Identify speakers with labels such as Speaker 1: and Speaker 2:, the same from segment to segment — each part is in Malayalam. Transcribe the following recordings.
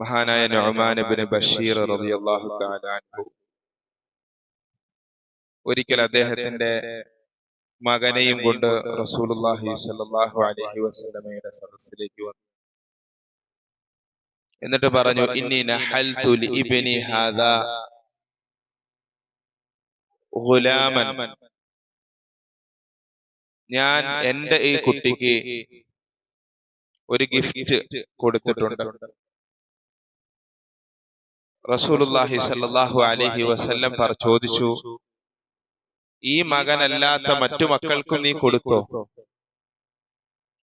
Speaker 1: മഹാനായ നൊമാനബിന് ബഷീർ റളിയല്ലാഹു തആല അൻഹു. ഒരിക്കൽ അദ്ദേഹത്തിന്റെ മകനെയും കൊണ്ട് റസൂലുള്ളാഹി സ്വല്ലല്ലാഹു അലൈഹി വസല്ലമയുടെ സദസ്സിലേക്ക് വന്നു. എന്നിട്ട് പറഞ്ഞു ഇന്നി ഇബ്നി ഹാദാ ഗുലാമൻ. ഞാൻ എന്റെ ഈ കുട്ടിക്ക് ഒരു ഗിഫ്റ്റ് കൊടുത്തിട്ടുണ്ട്. റസൂലുള്ളാഹി സ്വല്ലല്ലാഹു അലൈഹി വസല്ലം പറ ചോദിച്ചു ഈ മകനല്ലാത്ത മറ്റു മക്കൾക്കും നീ കൊടുത്തോ?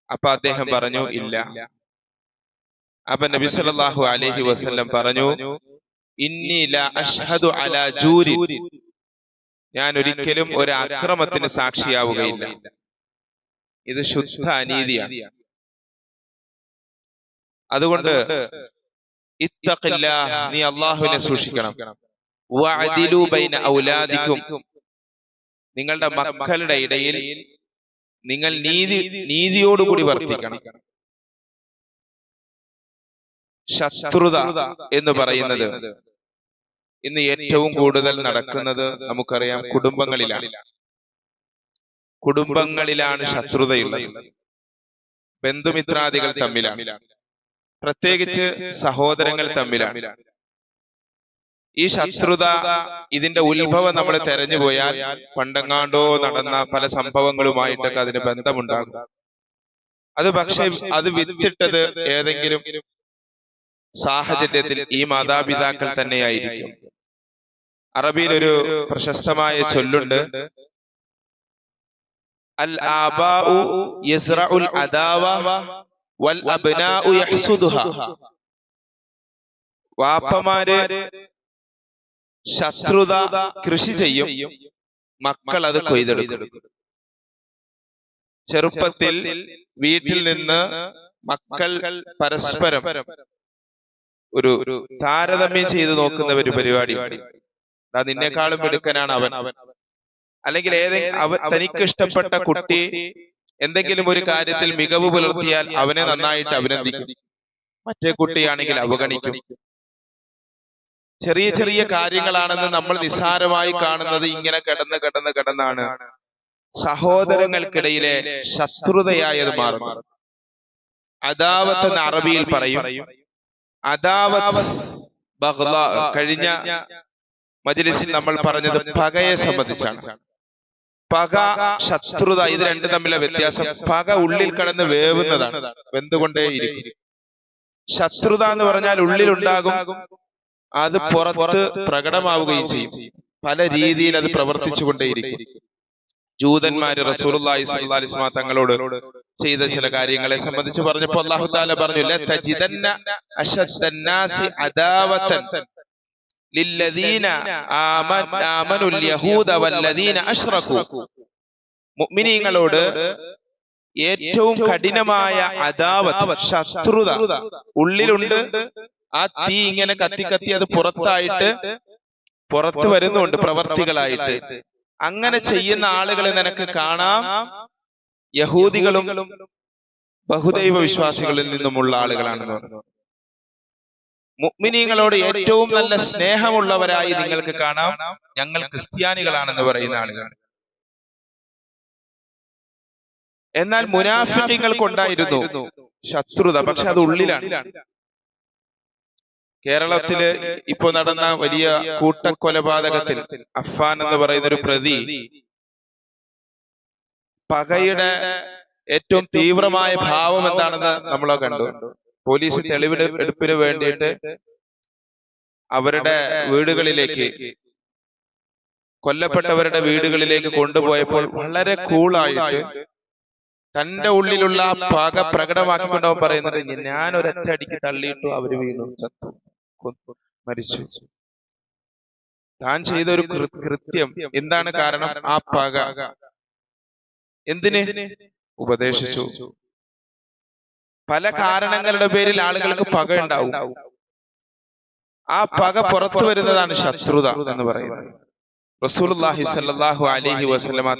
Speaker 1: അപ്പൊ അദ്ദേഹം പറഞ്ഞു ഇല്ല. അപ്പൊ നബി സല്ലല്ലാഹു അലൈഹി വസല്ലം പറഞ്ഞു ഇന്നി ലാ അഷ്ഹദു അലാ ജൂരി ഞാൻ ഒരിക്കലും ഒരു അക്രമത്തിന് സാക്ഷിയാവുകയില്ല. ഇത് ശുദ്ധ അനീതിയാണ്. അതുകൊണ്ട് നീ അള്ളാഹുവിനെ സൂക്ഷിക്കണം. ബൈന ഔലാദിക്കും. നിങ്ങളുടെ മക്കളുടെ ഇടയിൽ നിങ്ങൾ നീതി നീതിയോടുകൂടി വർദ്ധിക്കണം ശത്രുത എന്ന് പറയുന്നത് ഇന്ന് ഏറ്റവും കൂടുതൽ നടക്കുന്നത് നമുക്കറിയാം കുടുംബങ്ങളിലാണ്. കുടുംബങ്ങളിലാണ്. ശത്രുതയുള്ളത്. ബന്ധുമിത്രാദികൾ തമ്മിലാണ്. പ്രത്യേകിച്ച് സഹോദരങ്ങൾ തമ്മിലാണ്. ഈ ശത്രുത ഇതിന്റെ ഉത്ഭവം നമ്മൾ തെരഞ്ഞു പോയാൽ പണ്ടെങ്ങാണ്ടോ നടന്ന പല സംഭവങ്ങളുമായിട്ടൊക്കെ അതിന് ബന്ധമുണ്ടാകും. അത് പക്ഷെ അത് വിത്തിട്ടത് ഏതെങ്കിലും സാഹചര്യത്തിൽ ഈ മാതാപിതാക്കൾ തന്നെയായിരിക്കും. അറബിയിൽ ഒരു പ്രശസ്തമായ ചൊല്ലുണ്ട്. അൽ ആബാഉ യസ്റഉൽ അദാവ വൽ അബ്നാഉ യഹ്സുദുഹ. വാപ്പമാര് ശത്രുത കൃഷി ചെയ്യും. മക്കൾ അത് കൊയ്തെടുക്കും. ചെറുപ്പത്തിൽ വീട്ടിൽ നിന്ന് മക്കൾ പരസ്പരം ഒരു ഒരു താരതമ്യം ചെയ്ത് നോക്കുന്ന ഒരു പരിപാടി. നിന്നെക്കാളും മിടുക്കനാണ് അവൻ. അല്ലെങ്കിൽ ഏതെങ്കിലും അവൻ തനിക്ക് ഇഷ്ടപ്പെട്ട കുട്ടി എന്തെങ്കിലും ഒരു കാര്യത്തിൽ മികവ് പുലർത്തിയാൽ അവനെ നന്നായിട്ട് അഭിനന്ദിക്കും. മറ്റേ കുട്ടിയാണെങ്കിൽ അവഗണിക്കും. ചെറിയ ചെറിയ കാര്യങ്ങളാണെന്ന് നമ്മൾ നിസ്സാരമായി കാണുന്നത് ഇങ്ങനെ കിടന്ന് കിടന്ന് കിടന്നാണ്. സഹോദരങ്ങൾക്കിടയിലെ ശത്രുതയായത് മാറും അദാവത്ത് എന്ന് അറബിയിൽ പറയും അദാവത്ത് കഴിഞ്ഞ മജ്ലിസിൽ നമ്മൾ പറഞ്ഞത് പകയെ സംബന്ധിച്ചാണ്. പക ശത്രുത ഇത് രണ്ടും തമ്മിലെ വ്യത്യാസം. പക ഉള്ളിൽ കടന്ന് വേവുന്നതാണ്. വെന്തുകൊണ്ടേയിരിക്കും. ശത്രുത എന്ന് പറഞ്ഞാൽ ഉള്ളിലുണ്ടാകും അത് പുറത്ത് പ്രകടമാവുകയും ചെയ്യും. പല രീതിയിൽ അത് പ്രവർത്തിച്ചുകൊണ്ടേയിരിക്കും. ജൂതന്മാര് അലൈഹി വസല്ലം തങ്ങളോട് ചെയ്ത ചില കാര്യങ്ങളെ സംബന്ധിച്ച് പറഞ്ഞപ്പോ അള്ളാഹു തആല പറഞ്ഞു ല آمن آمنوا اليهود والذين أشركوا. മുഅ്മിനീങ്ങളോട് ഏറ്റവും കഠിനമായ അദാവത്ത് ശത്രുത ഉള്ളിലുണ്ട്. ആ തീ ഇങ്ങനെ കത്തി കത്തി അത് പുറത്തായിട്ട് പുറത്തു വരുന്നുണ്ട് പ്രവർത്തികളായിട്ട്. അങ്ങനെ ചെയ്യുന്ന ആളുകളെ നിനക്ക് കാണാം. യഹൂദികളും ബഹുദൈവ വിശ്വാസികളിൽ നിന്നുമുള്ള ആളുകളാണെന്ന് പറഞ്ഞു. മുഅ്മിനീങ്ങളോട് ഏറ്റവും നല്ല സ്നേഹമുള്ളവരായി നിങ്ങൾക്ക് കാണാം. ഞങ്ങൾ ക്രിസ്ത്യാനികളാണെന്ന് പറയുന്ന ആളുകൾ. എന്നാൽ മുനാഫിക്കങ്ങൾക്കുണ്ടായിരുന്നു ശത്രുത. പക്ഷെ അത് ഉള്ളിലാണ്. കേരളത്തിൽ ഇപ്പൊ നടന്ന വലിയ കൂട്ടക്കൊലപാതകത്തിൽ അഫാൻ എന്ന് പറയുന്ന ഒരു പ്രതി പകയുടെ ഏറ്റവും തീവ്രമായ ഭാവം എന്താണെന്ന് നമ്മൾ കണ്ടു. പോലീസ് തെളിവെടുപ്പിന് വേണ്ടിയിട്ട് അവരുടെ വീടുകളിലേക്ക് കൊല്ലപ്പെട്ടവരുടെ വീടുകളിലേക്ക് കൊണ്ടുപോയപ്പോൾ വളരെ കൂളായിട്ട് തന്റെ ഉള്ളിലുള്ള പക പ്രകടമാക്കിക്കൊണ്ട് അവൻ പറയുന്നത് ഞാൻ ഒരൊറ്റടിക്ക് തള്ളിയിട്ടു അവർ വീണു ചത്തു. കൊന്നു, മരിച്ചു. താൻ ചെയ്ത ഒരു കൃത്യം. എന്താണ് കാരണം? ആ പക. എന്തിന്? ഉപദേശിച്ചു. പല കാരണങ്ങളുടെ പേരിൽ ആളുകൾക്ക് പക ഉണ്ടാവും. ആ പക പുറത്തു വരുന്നതാണ് ശത്രുത എന്ന് പറയുന്നത്. അലൈഹി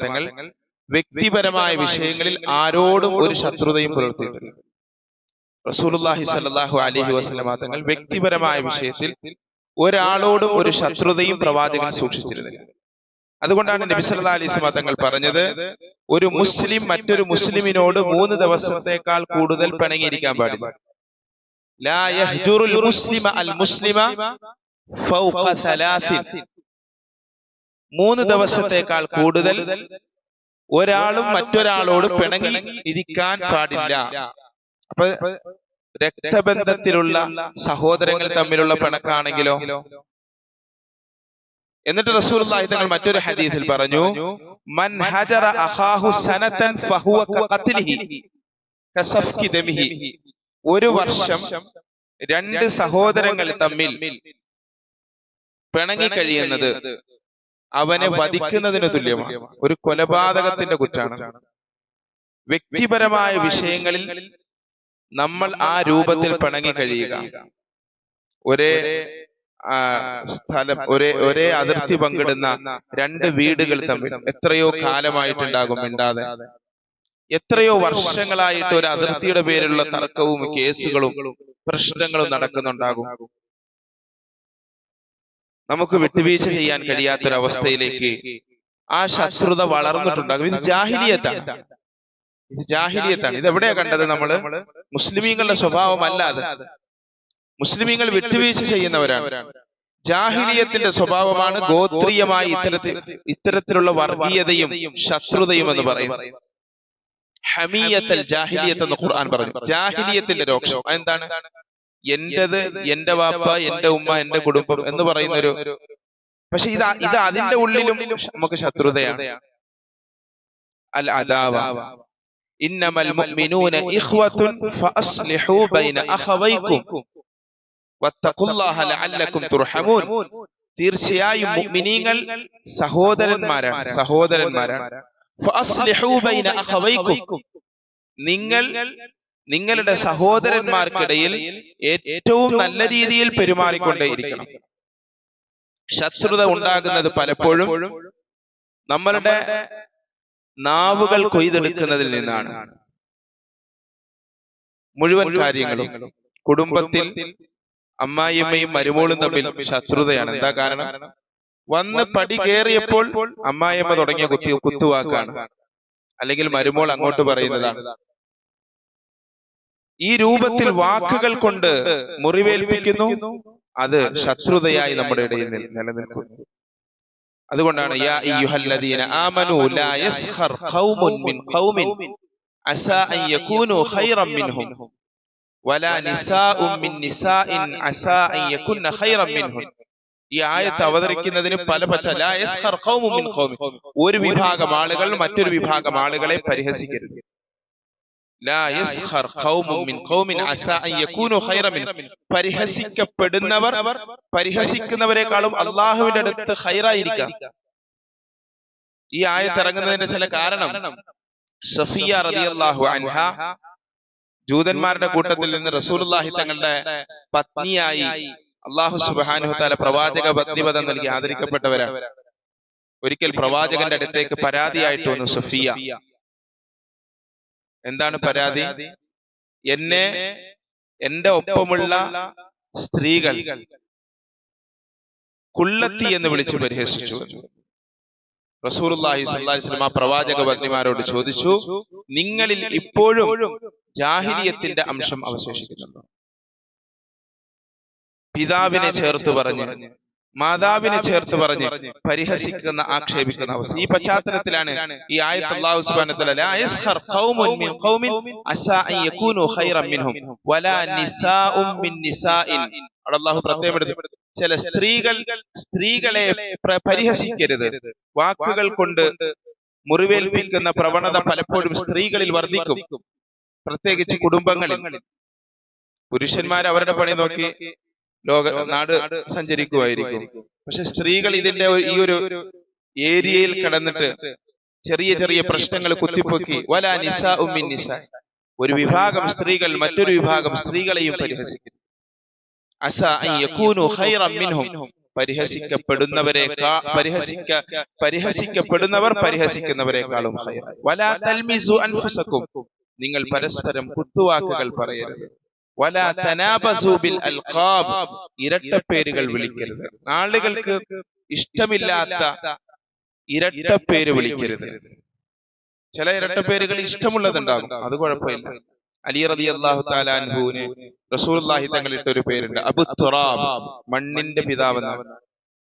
Speaker 1: തങ്ങൾ വ്യക്തിപരമായ വിഷയങ്ങളിൽ ആരോടും ഒരു ശത്രുതയും പുലർത്തിയിട്ടില്ല. റസൂലുല്ലാഹി സല്ലാഹു അലൈഹി വസല്ലമ തങ്ങൾ വ്യക്തിപരമായ വിഷയത്തിൽ ഒരാളോടും ഒരു ശത്രുതയും പ്രവാചകൻ സൂക്ഷിച്ചിരുന്നില്ല. അതുകൊണ്ടാണ് നബി സല്ലല്ലാഹു അലൈഹി തങ്ങൾ പറഞ്ഞത് ഒരു മുസ്ലിം മറ്റൊരു മുസ്ലിമിനോട് മൂന്ന് ദിവസത്തേക്കാൾ കൂടുതൽ പിണങ്ങിയിരിക്കാൻ പാടില്ല. ലാ യഹ്ജുറുൽ മുസ്ലിമ അൽ മുസ്ലിമ ഫൗഖ സലാസിൻ. മൂന്ന് ദിവസത്തേക്കാൾ കൂടുതൽ ഒരാളും മറ്റൊരാളോട് പിണങ്ങി ഇരിക്കാൻ പാടില്ല. അപ്പൊ രക്തബന്ധത്തിലുള്ള സഹോദരങ്ങൾ തമ്മിലുള്ള പിണക്കാണെങ്കിലോ എന്നിട്ട് റസൂൽ തങ്ങൾ മറ്റൊരു ഹദീസിൽ പറഞ്ഞു മൻ ഹജറ അഖാഹു സനതൻ ഫഹുവ കസഫ്കി ഒരു വർഷം രണ്ട് സഹോദരങ്ങൾ തമ്മിൽ പിണങ്ങി കഴിയുന്നത് അവനെ വധിക്കുന്നതിന് തുല്യമാണ്. ഒരു കൊലപാതകത്തിന്റെ കുറ്റാണ്. വ്യക്തിപരമായ വിഷയങ്ങളിൽ നമ്മൾ ആ രൂപത്തിൽ പിണങ്ങി കഴിയുക. ഒരേ സ്ഥലം ഒരേ ഒരേ അതിർത്തി പങ്കിടുന്ന രണ്ട് വീടുകൾ തമ്മിൽ എത്രയോ കാലമായിട്ടുണ്ടാകും മിണ്ടാതെ. എത്രയോ വർഷങ്ങളായിട്ട് ഒരു അതിർത്തിയുടെ പേരിലുള്ള തർക്കവും കേസുകളും പ്രശ്നങ്ങളും നടക്കുന്നുണ്ടാകും. നമുക്ക് വിട്ടുവീഴ്ച ചെയ്യാൻ കഴിയാത്തൊരവസ്ഥയിലേക്ക് ആ ശത്രുത വളർന്നിട്ടുണ്ടാകും. ഇത് ജാഹിലിയത്താണ്. ഇത് ജാഹിലിയത്താണ്. ഇത് എവിടെയാ കണ്ടത് നമ്മൾ? മുസ്ലിമീങ്ങളുടെ സ്വഭാവമല്ല അത്. മുസ്ലിമീങ്ങൾ വിട്ടുവീഴ്ച ചെയ്യുന്നവരാണ്. ജാഹിലിയത്തിന്റെ സ്വഭാവമാണ് ഗോത്രീയമായ ഇത്തരത്തിൽ ഇത്തരത്തിലുള്ള വർഗീയതയും ശത്രുതയും എന്ന് പറയും ഹമീയത്തൽ ജാഹിലിയത്ത് എന്ന് ഖുർആൻ പറഞ്ഞു. ജാഹിലിയത്തിന്റെ രോക്ഷം എന്താണ്? എന്റേത് എന്റെ വാപ്പ എന്റെ ഉമ്മ എന്റെ കുടുംബം എന്ന് പറയുന്ന ഒരു പക്ഷെ ഇത് ഇത് അതിന്റെ ഉള്ളിലും നമുക്ക് ശത്രുതയാണ്. അൽ അദാവ. ഇന്നമൽ മുഅ്മിനൂന ഇഖ്വത്തുൻ ഫഅസ്ലിഹു ബൈന തുർഹമൂൻ തീർച്ചയായും മുഅ്മിനീങ്ങൾ സഹോദരന്മാരാണ് സഹോദരന്മാരാണ്. നിങ്ങൾ നിങ്ങളുടെ സഹോദരന്മാർക്കിടയിൽ ഏറ്റവും നല്ല രീതിയിൽ പെരുമാറിക്കൊണ്ടേയിരിക്കണം. ശത്രുത ഉണ്ടാകുന്നത് പലപ്പോഴും നമ്മളുടെ നാവുകൾ കൊയ്തെടുക്കുന്നതിൽ നിന്നാണ്. മുഴുവൻ കാര്യങ്ങളും കുടുംബത്തിൽ അമ്മായിയമ്മയും മരുമോളും തമ്മിൽ ശത്രുതയാണ്. എന്താ കാരണം? വന്ന് പടി കയറിയപ്പോൾ അമ്മായിയമ്മ തുടങ്ങിയ കുത്തി കുത്തുവാക്കാണ്. അല്ലെങ്കിൽ മരുമോൾ അങ്ങോട്ട് പറയുന്നതാണ്. ഈ രൂപത്തിൽ വാക്കുകൾ കൊണ്ട് മുറിവേൽപ്പിക്കുന്നു അത് ശത്രുതയായി നമ്മുടെ ഇടയിൽ നിൽ- നിലനിൽക്കുന്നു അതുകൊണ്ടാണ് യാ അയ്യുഹല്ലദീന ആമനു ലാ യസ്ഖർ ഖൗമുൻ മിൻ ഖൗമിൻ അസാ അൻ യകൂനു ഖൈറൻ മിൻഹും. ഈ ആയത്ത് അവതരിക്കുന്നതിന് പല പച്ച ഒരു വിഭാഗം ആളുകൾ മറ്റൊരു വിഭാഗം ആളുകളെ പരിഹസിക്കരുത്. പരിഹസിക്കപ്പെടുന്നവർ പരിഹസിക്കുന്നവരെക്കാളും അള്ളാഹുവിന്റെ അടുത്ത് ഹൈറായിരിക്കാം ഈ ആയത്ത് ഇറങ്ങുന്നതിന്റെ ചില കാരണം. സഫിയ റളിയല്ലാഹു അൻഹ ജൂതന്മാരുടെ കൂട്ടത്തിൽ നിന്ന് റസൂലുള്ളാഹി തങ്ങളുടെ പത്നിയായി അള്ളാഹു താല പ്രവാചക പത്നിപദം നൽകി ആദരിക്കപ്പെട്ടവരാണ് ഒരിക്കൽ പ്രവാചകന്റെ അടുത്തേക്ക് പരാതിയായിട്ട് വന്നു സഫിയ. എന്താണ് പരാതി? എന്നെ എന്റെ ഒപ്പമുള്ള സ്ത്രീകൾ കുള്ളത്തി എന്ന് വിളിച്ച് പരിഹസിച്ചു. വസല്ലം ആ പ്രവാചക പത്നിമാരോട് ചോദിച്ചു നിങ്ങളിൽ ഇപ്പോഴും ജാഹിലിയത്തിന്റെ അംശം അവശേഷിക്കുന്നുണ്ടോ? പിതാവിനെ ചേർത്ത് പറഞ്ഞ് മാതാവിനെ ചേർത്ത് പറഞ്ഞ് പരിഹസിക്കുന്ന ആക്ഷേപിക്കുന്ന അവസ്ഥ. ഈ പശ്ചാത്തലത്തിലാണ് ഈ ആയത്ത് അല്ലാഹു അല്ലാഹു പ്രത്യേകം ചില സ്ത്രീകൾ സ്ത്രീകളെ പരിഹസിക്കരുത്. വാക്കുകൾ കൊണ്ട് മുറിവേൽപ്പിക്കുന്ന പ്രവണത പലപ്പോഴും സ്ത്രീകളിൽ വർദ്ധിക്കും. പ്രത്യേകിച്ച് കുടുംബങ്ങളിൽ പുരുഷന്മാർ അവരുടെ പണി നോക്കി ലോക നാട് സഞ്ചരിക്കുമായിരിക്കും പക്ഷെ സ്ത്രീകൾ ഇതിന്റെ ഈ ഒരു ഏരിയയിൽ കടന്നിട്ട് ചെറിയ ചെറിയ പ്രശ്നങ്ങൾ കുത്തിപ്പൊക്കി വല നിസ ഉമ്മിൻ നിസ ഒരു വിഭാഗം സ്ത്രീകൾ മറ്റൊരു വിഭാഗം സ്ത്രീകളെയും പരിഹസിക്കുന്നു അസ യകൂനു ഖൈറൻ മിൻഹും പരിഹസിക്കപ്പെടുന്നവരെ പരിഹസിക്ക പരിഹസിക്കപ്പെടുന്നവർ പരിഹസിക്കുന്നവരെക്കാളും വലാ തൽമിസു അൻഫുസക്കും. നിങ്ങൾ പരസ്പരം കുത്തുവാക്കുകൾ പറയരുത്. വല തനാബസൂബിൽ അൽഖാബ് ഇരട്ട പേരുകൾ വിളിക്കരുത്. ആളുകൾക്ക് ഇഷ്ടമില്ലാത്ത ഇരട്ട പേര് വിളിക്കരുത്. ചില ഇരട്ട പേരുകൾ ഇഷ്ടമുള്ളതുണ്ടാകും. അത് കുഴപ്പമില്ല. അലി റബി അള്ളാഹു താലാൻഹുവിന് റസൂർലാഹി തങ്ങളിട്ട ഒരു പേരുണ്ട്. അബു തുറാബ് മണ്ണിന്റെ പിതാവ്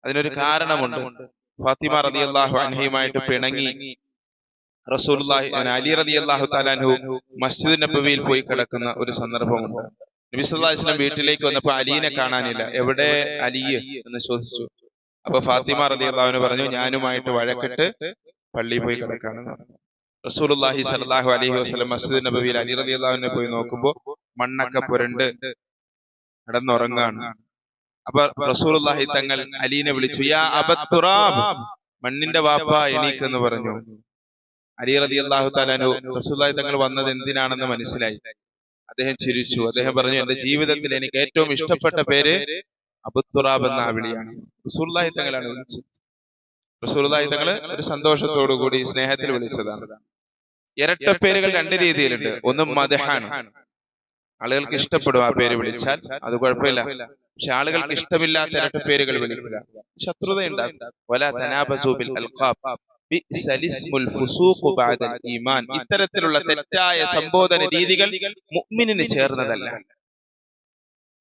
Speaker 1: അതിനൊരു കാരണമുണ്ട്. ഫാത്തിമ റബി അള്ളാഹു അൻഹയുമായിട്ട് പിണങ്ങി. റസൂൽഹി അലി റതി അള്ളാഹു താലാൻഹു മസ്ജിദ് നബവിയിൽ പോയി കിടക്കുന്ന ഒരു സന്ദർഭമുണ്ട്. നബി സല്ലല്ലാഹു അലൈഹി വസല്ലം വീട്ടിലേക്ക് വന്നപ്പോ അലീനെ കാണാനില്ല. എവിടെ അലി എന്ന് ചോദിച്ചു. അപ്പൊ ഫാത്തിമ റതി അള്ളാഹുവിന് പറഞ്ഞു ഞാനുമായിട്ട് വഴക്കിട്ട് പള്ളിയിൽ പോയി കിടക്കാണെന്ന് പറഞ്ഞു. റസൂലുള്ളാഹി സല്ലല്ലാഹു അലൈഹി വസല്ലം മസ്ജിദ് നബവിയിൽ അലി റതി അള്ളാഹുവിനെ പോയി നോക്കുമ്പോ മണ്ണൊക്കെ പുരണ്ട് കിടന്നുറങ്ങാണ് അപ്പൊ റസൂലുള്ളാഹി തങ്ങൾ അലീനെ വിളിച്ചു യാ അബത്തുറാബ് മണ്ണിന്റെ വാപ്പ എണീക്കെന്ന് പറഞ്ഞു. അലി റതി അള്ളാഹു താലാനു റസൂലായി തങ്ങൾ വന്നത് എന്തിനാണെന്ന് മനസ്സിലായി. അദ്ദേഹം ചിരിച്ചു. അദ്ദേഹം പറഞ്ഞു എന്റെ ജീവിതത്തിൽ എനിക്ക് ഏറ്റവും ഇഷ്ടപ്പെട്ട പേര് അബുത്തുറാബ് എന്ന വിളിയാണ് റസൂലുള്ളാഹി തങ്ങളാണ് വിളിച്ചത്. റസൂലായി തങ്ങൾ ഒരു സന്തോഷത്തോടു കൂടി സ്നേഹത്തിൽ വിളിച്ചതാണ്. ഇരട്ട പേരുകൾ രണ്ട് രീതിയിലുണ്ട്. ഒന്ന് മദഹാണ്. ആളുകൾക്ക് ഇഷ്ടപ്പെടും ആ പേര് വിളിച്ചാൽ. അത് കുഴപ്പമില്ല. പക്ഷെ ആളുകൾക്ക് ഇഷ്ടമില്ലാത്ത ഇരട്ട പേരുകൾ വിളിക്കുക. ശത്രുത ഈമാൻ ഇത്തരത്തിലുള്ള തെറ്റായ സംബോധന രീതികൾ മുഅ്മിനിന് ചേർന്നതല്ല.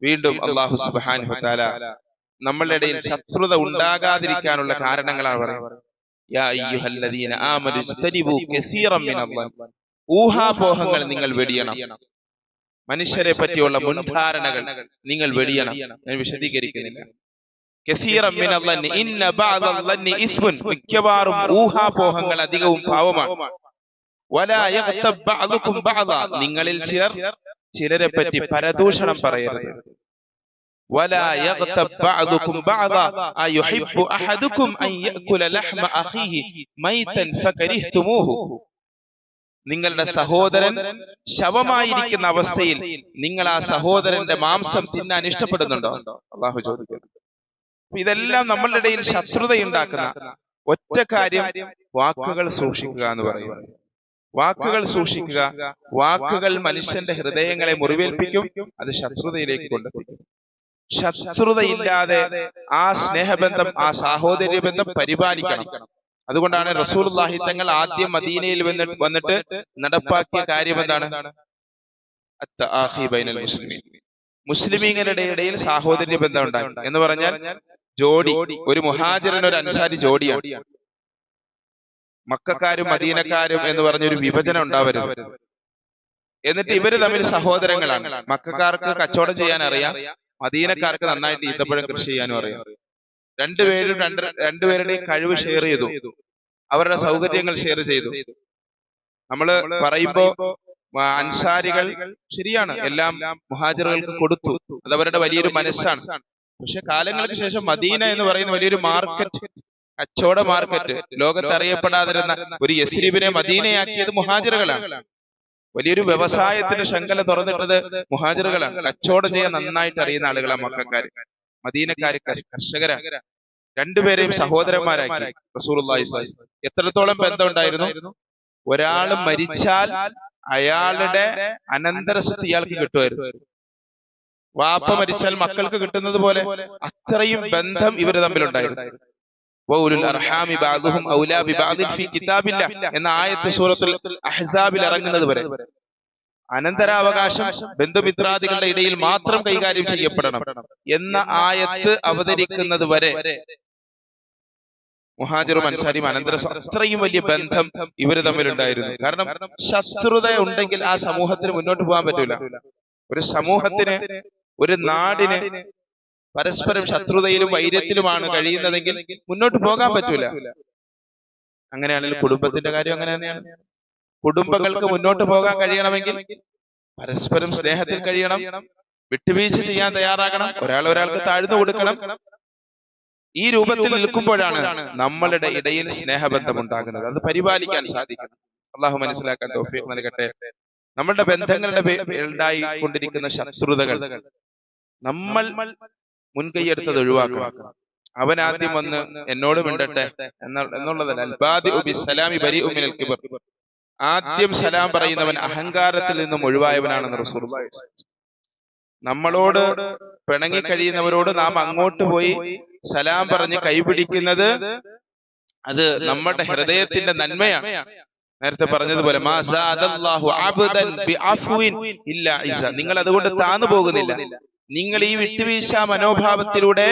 Speaker 1: വീണ്ടും അള്ളാഹു വതആല നമ്മളുടെ ഇടയിൽ ശത്രുത ഉണ്ടാകാതിരിക്കാനുള്ള കാരണങ്ങളാണ് പറയുന്നത്. ഊഹാപോഹങ്ങൾ നിങ്ങൾ വെടിയണം. മനുഷ്യരെ പറ്റിയുള്ള മുൻധാരണകൾ നിങ്ങൾ വെടിയണം. ഞാൻ വിശദീകരിക്കുന്നില്ല. മിക്കവാറും ഊഹാപോഹങ്ങൾ അധികവും പാവമാണ്. നിങ്ങളിൽ ചിലർ ചിലരെ പറ്റി പരദൂഷണം പറയരുത്. നിങ്ങളുടെ സഹോദരൻ ശവമായിരിക്കുന്ന അവസ്ഥയിൽ നിങ്ങൾ ആ സഹോദരന്റെ മാംസം തിന്നാൻ ഇഷ്ടപ്പെടുന്നുണ്ടോ? അള്ളാഹു ചോദിക്കുന്നു. ഇതെല്ലാം നമ്മളുടെ ഇടയിൽ ശത്രുതയുണ്ടാക്കുന്ന ഒറ്റ കാര്യം വാക്കുകൾ സൂക്ഷിക്കുക എന്ന് പറയുന്നത് വാക്കുകൾ സൂക്ഷിക്കുക വാക്കുകൾ മനുഷ്യന്റെ ഹൃദയങ്ങളെ മുറിവേൽപ്പിക്കും അത് ശത്രുതയിലേക്ക് കൊണ്ടെത്തിക്കും. ശത്രുതയില്ലാതെ ആ സ്നേഹബന്ധം ആ സാഹോദര്യ ബന്ധം പരിപാലിക്കണം. അതുകൊണ്ടാണ് റസൂൽഹി തങ്ങൾ ആദ്യം മദീനയിൽ വന്നിട്ട് നടപ്പാക്കിയ കാര്യം എന്താണ്? മുസ്ലിമീങ്ങളുടെ ഇടയിൽ സാഹോദര്യ ബന്ധം ഉണ്ടാകും എന്ന് പറഞ്ഞാൽ ജോഡി ഒരു മുഹാജിറിന് ഒരു അൻസാരി ജോഡിയാണ്. മക്കാരും മദീനക്കാരും എന്ന് പറഞ്ഞൊരു വിഭജനം ഉണ്ടാവരുത്. എന്നിട്ട് ഇവർ തമ്മിൽ സഹോദരങ്ങളാണ്. മക്കാർക്ക് കച്ചവടം ചെയ്യാൻ അറിയാം മദീനക്കാർക്ക് നന്നായിട്ട് ഈത്തപ്പഴം കൃഷി ചെയ്യാനും അറിയാം. രണ്ടുപേരും രണ്ട് രണ്ടുപേരുടെയും കഴിവ് ഷെയർ ചെയ്തു. അവരുടെ സൗകര്യങ്ങൾ ഷെയർ ചെയ്തു. നമ്മൾ പറയുമ്പോ അൻസാരികൾ ശരിയാണ്. എല്ലാം മുഹാജിറുകൾക്ക് കൊടുത്തു. അത് അവരുടെ വലിയൊരു മനസ്സാണ്. പക്ഷെ കാലങ്ങൾക്ക് ശേഷം മദീന എന്ന് പറയുന്ന വലിയൊരു മാർക്കറ്റ് കച്ചവട മാർക്കറ്റ് ലോകത്ത് അറിയപ്പെടാതിരുന്ന ഒരു യസ്രീബിനെ മദീനയാക്കിയത് മുഹാജിറുകളാണ്. വലിയൊരു വ്യവസായത്തിന്റെ ശങ്കല തുറന്നിട്ടത് മുഹാജിറുകളാണ്. കച്ചവടം ചെയ്യാൻ നന്നായിട്ട് അറിയുന്ന ആളുകളാണ് മക്കാര്. മദീനക്കാര് കർഷകര കർഷകരാണ്. രണ്ടുപേരെയും സഹോദരന്മാരാക്കി സ്വല്ലല്ലാഹു എത്രത്തോളം ബന്ധം ഉണ്ടായിരുന്നു? ഒരാൾ മരിച്ചാൽ അയാളുടെ അനന്തരസ്വത്ത് ഇയാൾക്ക് കിട്ടുമായിരുന്നു. വാപ്പ മരിച്ചാൽ മക്കൾക്ക് കിട്ടുന്നത് പോലെ അത്രയും ബന്ധം ഇവർ തമ്മിലുണ്ടായിരുന്നു. എന്ന ആയത്ത് സൂറത്തുൽ അഹ്സാബിൽ ഇറങ്ങുന്നത് വരെ അനന്തരാവകാശം ബന്ധുമിത്രാദികളുടെ ഇടയിൽ മാത്രം കൈകാര്യം ചെയ്യപ്പെടണം എന്ന ആയത്ത് അവതരിക്കുന്നത് വരെ മുഹാജിറും അൻസാരിയും അനന്തര അത്രയും വലിയ ബന്ധം ഇവർ തമ്മിലുണ്ടായിരുന്നു. കാരണം ശത്രുത ഉണ്ടെങ്കിൽ ആ സമൂഹത്തിന് മുന്നോട്ട് പോകാൻ പറ്റൂല. ഒരു സമൂഹത്തിന് ഒരു നാടിന് പരസ്പരം ശത്രുതയിലും വൈര്യത്തിലുമാണ് കഴിയുന്നതെങ്കിൽ മുന്നോട്ട് പോകാൻ പറ്റൂല. അങ്ങനെയാണെങ്കിൽ കുടുംബത്തിന്റെ കാര്യം അങ്ങനെ തന്നെയാണ് കുടുംബങ്ങൾക്ക് മുന്നോട്ട് പോകാൻ കഴിയണമെങ്കിൽ പരസ്പരം സ്നേഹത്തിൽ കഴിയണം. വിട്ടുവീഴ്ച ചെയ്യാൻ തയ്യാറാകണം. ഒരാൾ ഒരാൾക്ക് താഴ്ന്നു കൊടുക്കണം. ഈ രൂപത്തിൽ നിൽക്കുമ്പോഴാണ് നമ്മളുടെ ഇടയിൽ സ്നേഹബന്ധം ഉണ്ടാകുന്നത്. അത് പരിപാലിക്കാൻ സാധിക്കുന്നു. അള്ളാഹു മനസ്സിലാക്കാൻ നൽകട്ടെ. നമ്മളുടെ ബന്ധങ്ങളുടെ ഉണ്ടായിക്കൊണ്ടിരിക്കുന്ന ശത്രുതകൾ. നമ്മൾ മുൻകൈയെടുത്തത് ഒഴിവാക്കണം. അവൻ ആദ്യം വന്ന് എന്നോട് മിണ്ടട്ടെ എന്ന- എന്നുള്ളതല്ല. അൽബാദി സലാമി ബരി ഉമിനൽ കിബർ. ആദ്യം സലാം പറയുന്നവൻ അഹങ്കാരത്തിൽ നിന്നും ഒഴിവായവനാണെന്ന് റസൂൽ നമ്മളോട് പിണങ്ങി കഴിയുന്നവരോട് നാം അങ്ങോട്ട് പോയി സലാം പറഞ്ഞ് കൈപിടിക്കുന്നത് അത് നമ്മുടെ ഹൃദയത്തിന്റെ നന്മയാണ്. നേരത്തെ പറഞ്ഞതുപോലെ നിങ്ങൾ അതുകൊണ്ട് താന്നു പോകുന്നില്ല. നിങ്ങൾ ഈ വിട്ടുവീഴ്ച മനോഭാവത്തിലൂടെ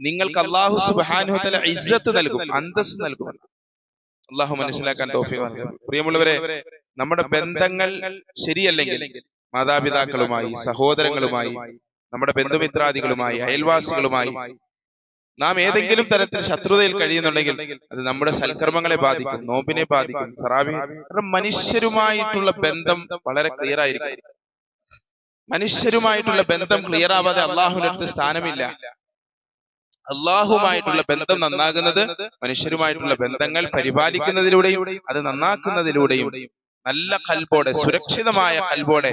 Speaker 1: നിങ്ങൾക്ക് അള്ളാഹു സുബാനുഹത്തല ഇജ്ജത്ത് നൽകും അന്തസ് നൽകും. അള്ളാഹു മനസ്സിലാക്കാൻ. പ്രിയമുള്ളവരെ നമ്മുടെ ബന്ധങ്ങൾ ശരിയല്ലെങ്കിൽ മാതാപിതാക്കളുമായി സഹോദരങ്ങളുമായി നമ്മുടെ ബന്ധുമിത്രാദികളുമായി അയൽവാസികളുമായി നാം ഏതെങ്കിലും തരത്തിൽ ശത്രുതയിൽ കഴിയുന്നുണ്ടെങ്കിൽ അത് നമ്മുടെ സൽക്കർമ്മങ്ങളെ ബാധിക്കും നോമ്പിനെ ബാധിക്കും. സറാബി കാരണം മനുഷ്യരുമായിട്ടുള്ള ബന്ധം വളരെ ക്ലിയർ ആയിരിക്കും. മനുഷ്യരുമായിട്ടുള്ള ബന്ധം ക്ലിയർ ആവാതെ അള്ളാഹുവിന്റെ അടുത്ത് സ്ഥാനമില്ല. അള്ളാഹുമായിട്ടുള്ള ബന്ധം നന്നാകുന്നത് മനുഷ്യരുമായിട്ടുള്ള ബന്ധങ്ങൾ പരിപാലിക്കുന്നതിലൂടെയും അത് നന്നാക്കുന്നതിലൂടെയും നല്ല കൽബോടെ സുരക്ഷിതമായ കൽബോടെ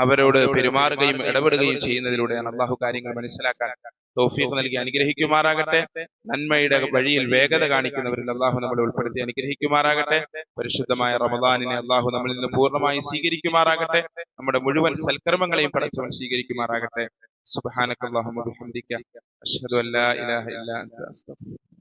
Speaker 1: അവരോട് പെരുമാറുകയും ഇടപെടുകയും ചെയ്യുന്നതിലൂടെയാണ് അള്ളാഹു കാര്യങ്ങൾ മനസ്സിലാക്കാൻ തോഫീഖ് നൽകി. അനുഗ്രഹിക്കുമാറാകട്ടെ. നന്മയുടെ വഴിയിൽ വേഗത കാണിക്കുന്നവരിൽ അള്ളാഹു നമ്മളെ ഉൾപ്പെടുത്തി. അനുഗ്രഹിക്കുമാറാകട്ടെ. പരിശുദ്ധമായ റമദാനിനെ അള്ളാഹു നമ്മളിൽ നിന്ന് പൂർണമായി സ്വീകരിക്കുമാറാകട്ടെ. നമ്മുടെ മുഴുവൻ സൽക്കർമ്മങ്ങളെയും പടച്ചവൻ സ്വീകരിക്കുമാറാകട്ടെ. സുബ്ഹാനക്കല്ലാഹുമ്മ ബിഹംദിക. അഷ്ഹദു അല്ലാ ഇലാഹ ഇല്ലാ അസ്തഗ്ഫിറുക